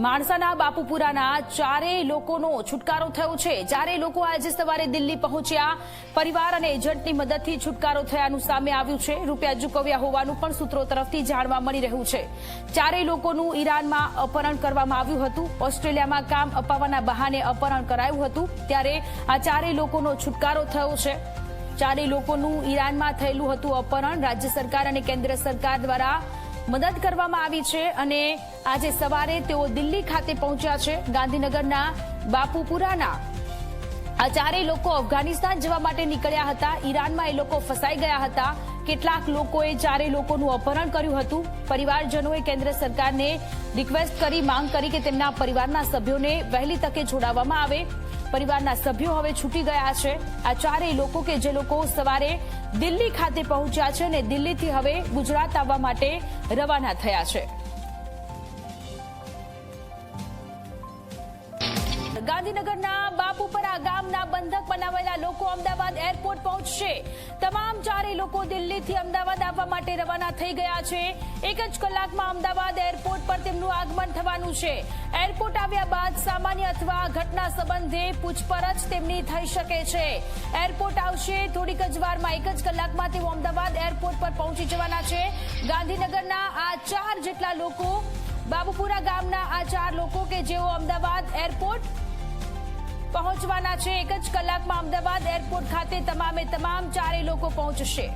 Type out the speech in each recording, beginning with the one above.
માણસાના બાપુપુરાના ચારેય લોકોનો છુટકારો થયો છે. ચારેય લોકો આજે સવારે દિલ્હી પહોંચ્યા. પરિવાર અને એજન્ટની મદદથી છુટકારો થયાનું સામે આવ્યું છે. રૂપિયા ચૂકવ્યા હોવાનું પણ સૂત્રો તરફથી જાણવા મળી રહ્યું છે. ચારેય લોકોનું ઈરાનમાં અપહરણ કરવામાં આવ્યું હતું. ઓસ્ટ્રેલિયામાં કામ અપાવવાના બહાને અપહરણ કરાયું હતું. ત્યારે આ ચારેય લોકોનો છુટકારો થયો છે. ચારેય લોકોનું ઈરાનમાં થયેલું હતું અપહરણ. રાજ્ય સરકાર અને કેન્દ્ર સરકાર દ્વારા મદદ કરવામાં આવી છે અને આજે સવારે તેઓ દિલ્હી ખાતે પહોંચ્યા છે. ગાંધીનગરના બાપુપુરાના આ ચારેય લોકો અફઘાનિસ્તાન જવા માટે નીકળ્યા હતા. ઈરાનમાં એ લોકો ફસાઈ ગયા હતા. કેટલાક લોકોએ ચારેય લોકોનું અપહરણ કર્યું હતું. પરિવારજનોએ કેન્દ્ર સરકારને રિક્વેસ્ટ કરી, માંગ કરી કે તેમના પરિવારના સભ્યોને વહેલી તકે છોડાવવામાં આવે. પરિવારના સભ્યો હવે છૂટી ગયા છે. આ ચારેય લોકો કે જે લોકો સવારે દિલ્હી ખાતે પહોંચ્યા છે અને દિલ્હીથી હવે ગુજરાત આવવા માટે રવાના થયા છે. ગાંધીનગરના બાપુપરા ગામના બંધક બનાવેલા લોકો અમદાવાદ એરપોર્ટ પહોંચશે. તમામ ચારેય લોકો દિલ્હીથી અમદાવાદ આવવા માટે રવાના થઈ ગયા છે. એક જ કલાકમાં અમદાવાદ એરપોર્ટ પર તેમનું આગમન થવાનું છે. એરપોર્ટ આવ્યા બાદ સામાન્ય અથવા ઘટના સંબંધે પૂછપરછ તેમની થઈ શકે છે. એરપોર્ટ આવશે, થોડીક જ વારમાં એક જ કલાકમાં તેઓ અમદાવાદ એરપોર્ટ પર પહોંચી જવાના છે. ગાંધીનગરના આ ચાર જેટલા લોકો, બાબુપુરા ગામના આ ચાર લોકો કે જેઓ અમદાવાદ એરપોર્ટ પહોંચવાના છે. એક જ કલાકમાં અમદાવાદ એરપોર્ટ ખાતે તમામે તમામ ચારે લોકો પહોંચશે.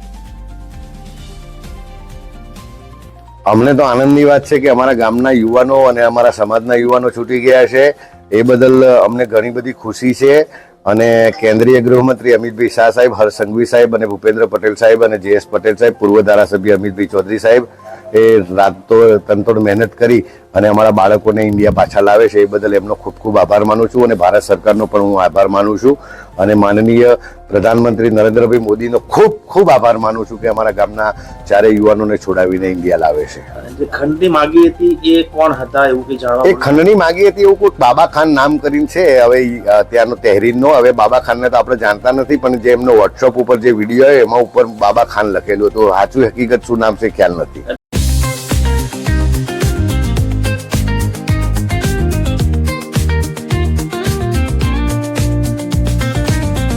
અમને તો આનંદની વાત છે કે અમારા ગામના યુવાનો અને અમારા સમાજના યુવાનો છૂટી ગયા છે. એ બદલ અમને ઘણી બધી ખુશી છે અને કેન્દ્રીય ગૃહમંત્રી અમિતભાઈ શાહ સાહેબ, હર્ષ સંઘવી સાહેબ અને ભૂપેન્દ્ર પટેલ સાહેબ અને જે એસ પટેલ સાહેબ, પૂર્વ ધારાસભ્ય અમિતભાઈ ચૌધરી સાહેબ એ રાતો તનતોડ મહેનત કરી અને અમારા બાળકોને ઇન્ડિયા પાછા લાવે છે એ બદલ એમનો ખૂબ ખૂબ આભાર માનું છું અને ભારત સરકારનો પણ હું આભાર માનું છું. અને માનનીય પ્રધાનમંત્રી નરેન્દ્રભાઈ મોદીનો ખૂબ ખૂબ આભાર માનું છું કે અમારા ગામના ચારે યુવાનોને છોડાવીને ઇન્ડિયા લાવે છે. ખંડની માગી હતી એ કોણ હતા એવું કઈ જાણવા એ ખંડની માગી હતી એવું કોઈ બાબા ખાન નામ કરીને છે. હવે ત્યાંનો તહેરીરનો હવે બાબા ખાનને તો આપણે જાણતા નથી પણ જે એમનો વોટ્સઅપ ઉપર જે વીડિયો એમાં ઉપર બાબા ખાન લખેલું હતું. સાચું હકીકત શું નામ છે ખ્યાલ નથી.